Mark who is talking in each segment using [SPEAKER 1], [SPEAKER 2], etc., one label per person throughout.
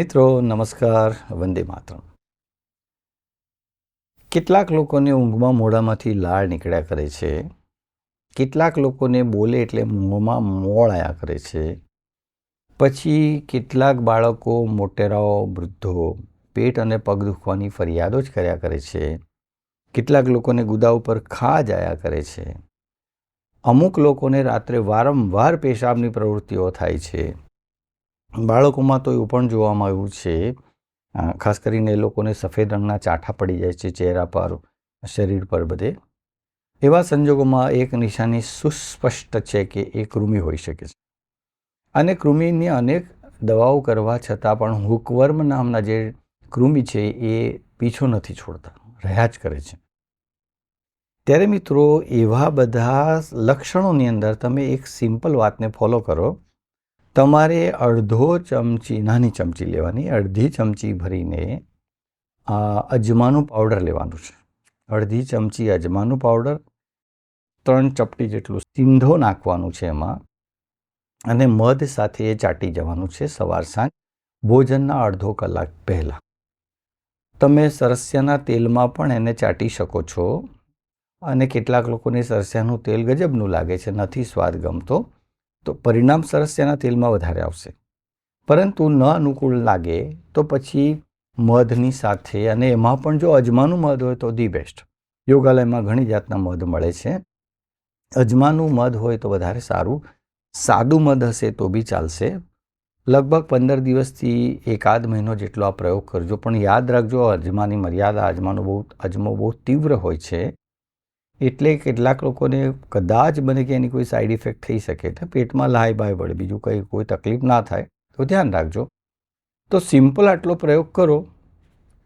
[SPEAKER 1] મિત્રો, નમસ્કાર, વંદે માતરમ. કેટલાક લોકોને ઊંઘમાં મોઢામાંથી લાળ નીકળ્યા કરે છે. કેટલાક લોકોને બોલે એટલે મોંમાં મોળ આવ્યા કરે છે. પછી કેટલાક બાળકો મોટેરાઓ, વૃદ્ધો પેટ અને પગ દુખવાની ફરિયાદો જ કર્યા કરે છે. કેટલાક લોકોને ગુદા ઉપર ખાજ આવ્યા કરે છે. અમુક લોકોને રાત્રે વારંવાર પેશાબની પ્રવૃત્તિઓ થાય છે. બાળકોમાં તો એવું પણ જોવામાં આવ્યું છે ખાસ કરીને એ લોકોને સફેદ રંગના ચાઠા પડી જાય છે ચહેરા પર, શરીર પર બધે. એવા સંજોગોમાં એક નિશાની સુસ્પષ્ટ છે કે એ કૃમિ હોઈ શકે છે. અને કૃમિની અનેક દવાઓ કરવા છતાં પણ હુકવર્મ નામના જે કૃમિ છે એ પીછો નથી છોડતા, રહ્યા જ કરે છે. ત્યારે મિત્રો એવા બધા લક્ષણોની અંદર તમે એક સિમ્પલ વાતને ફોલો કરો તમારે અડધો ચમચી, નાની ચમચી લેવાની, અડધી ચમચી ભરીને અજમાનું પાવડર લેવાનું છે. અડધી ચમચી અજમાનું પાવડર ત્રણ ચપટી જેટલું સિંધો નાખવાનું છે એમાં, અને મધ સાથે એ ચાટી જવાનું છે સવાર સાંજ, ભોજનના અડધો કલાક પહેલાં. તમે સરસ્યાના તેલમાં પણ એને ચાટી શકો છો, અને કેટલાક લોકોને સરસ્યાનું તેલ ગજબનું લાગે છે, નથી સ્વાદ ગમતો. તો પરિણામ સરસ્યાના તેલમાં વધારે આવશે. પરંતુ ન અનુકૂળ લાગે તો પછી મધની સાથે અને એમાં પણ જો અજમાનું મધ હોય તો ધી બેસ્ટ. યોગાલયમાં ઘણી જાતના મધ મળે છે. અજમાનું મધ હોય તો વધારે સારું. સાદું મધ હશે તો બી ચાલશે. લગભગ પંદર દિવસથી એકાદ મહિનો જેટલો આ પ્રયોગ કરજો. પણ યાદ રાખજો, અજમાની મર્યાદા, અજમાનો બહુ, અજમો બહુ તીવ્ર હોય છે. એટલે કેટલાક લોકોને કદાચ બને કે એની કોઈ સાઈડ ઇફેક્ટ થઈ શકે એટલે પેટમાં લાય બાય વળે, બીજું કંઈ કોઈ તકલીફ ના થાય, તો ધ્યાન રાખજો. તો સિમ્પલ આટલો પ્રયોગ કરો.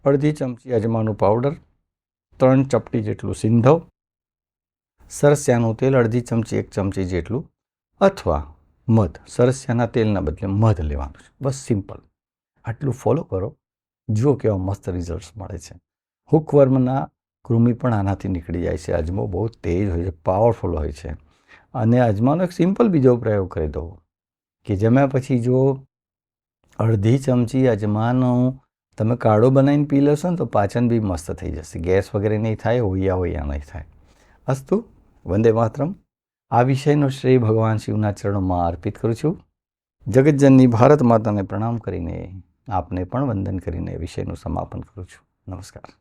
[SPEAKER 1] અડધી ચમચી અજમાનું પાવડર ત્રણ ચપટી જેટલું સિંધવ સરસ્યાનું તેલ અડધી ચમચી, એક ચમચી જેટલું, અથવા મધ, સરસ્યાના તેલના બદલે મધ લેવાનું છે. બસ સિમ્પલ આટલું ફોલો કરો. જુઓ કેવા મસ્ત રિઝલ્ટ્સ મળે છે. હુકવર્મના કૃમિ પણ આનાથી નીકળી જાય છે. અજમો બહુ તેજ હોય છે પાવરફુલ હોય છે. અને અજમાનો એક સિમ્પલ બીજો પ્રયોગ કરી દો કે જમ્યા પછી જો અડધી ચમચી અજમાનો તમે કાળો બનાવીને પી લેશો ને તો પાચન બી મસ્ત થઈ જશે. ગેસ વગેરે નહીં થાય હોઈયા હોઈયા નહીં થાય. અસ્તુ, વંદે માતરમ. આ વિષયનો શ્રેય ભગવાન શિવના ચરણોમાં અર્પિત કરું છું. જગતજનની ભારત માતાને પ્રણામ કરીને આપને પણ વંદન કરીને વિષયનું સમાપન કરું છું. નમસ્કાર.